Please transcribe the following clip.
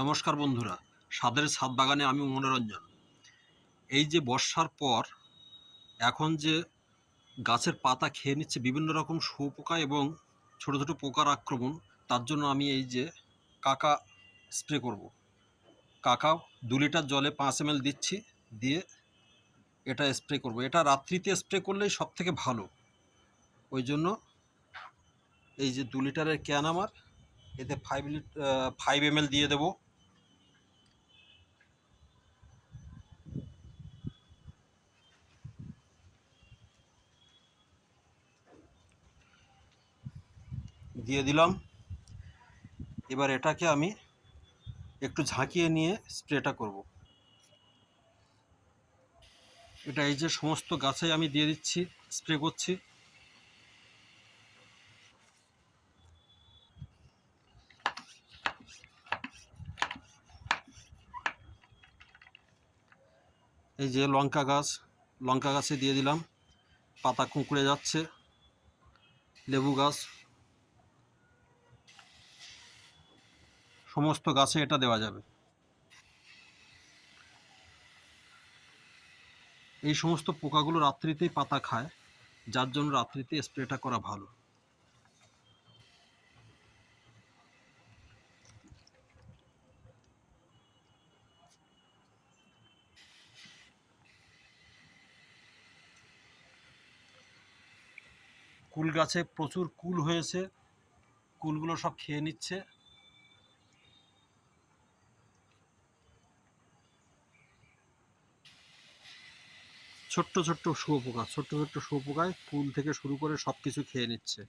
নমস্কার বন্ধুরা সাদের ছাদ বাগানে আমি মনোরঞ্জন। এই যে বর্ষার পর, এখন যে গাছের পাতা খেয়ে নিচ্ছে বিভিন্ন রকম শুয়োপোকা এবং ছোট ছোট পোকার আক্রমণ, তার জন্য আমি এই যে কাকা স্প্রে করব। কাকা দু লিটার জলে পাঁচ এম দিচ্ছি, দিয়ে এটা স্প্রে করব। এটা রাত্রিতে স্প্রে করলেই সব থেকে ভালো। ওই জন্য এই যে দু লিটারের ক্যান আমার, এতে ফাইভ লিট ফাইভ এম দিয়ে দেবো। দিয়ে দিলাম। এবার এটাকে আমি একটু ঝাঁকিয়ে নিয়ে স্প্রেটা করব। এটা এই যে সমস্ত গাছে আমি দিয়ে দিচ্ছি, স্প্রে করছি। এই যে লঙ্কা গাছ, লঙ্কা গাছে দিয়ে দিলাম। পাতা কুঁকড়ে যাচ্ছে। লেবু গাছ। সমস্ত গাছে এটা দেওয়া যাবে। এই সমস্ত পোকাগুলো রাত্রিতেই পাতা খায়, যার জন্য রাত্রিতে স্প্রেটা করা ভালো। কুল গাছে প্রচুর কুল হয়েছে, কুলগুলো সব খেয়ে নিচ্ছে। ছোট্ট ছোট্ট শুয়োপোকা ছোট্ট ছোট্ট শুয়োপোকায় ফুল থেকে শুরু করে সব কিছু খেয়ে নিচ্ছে।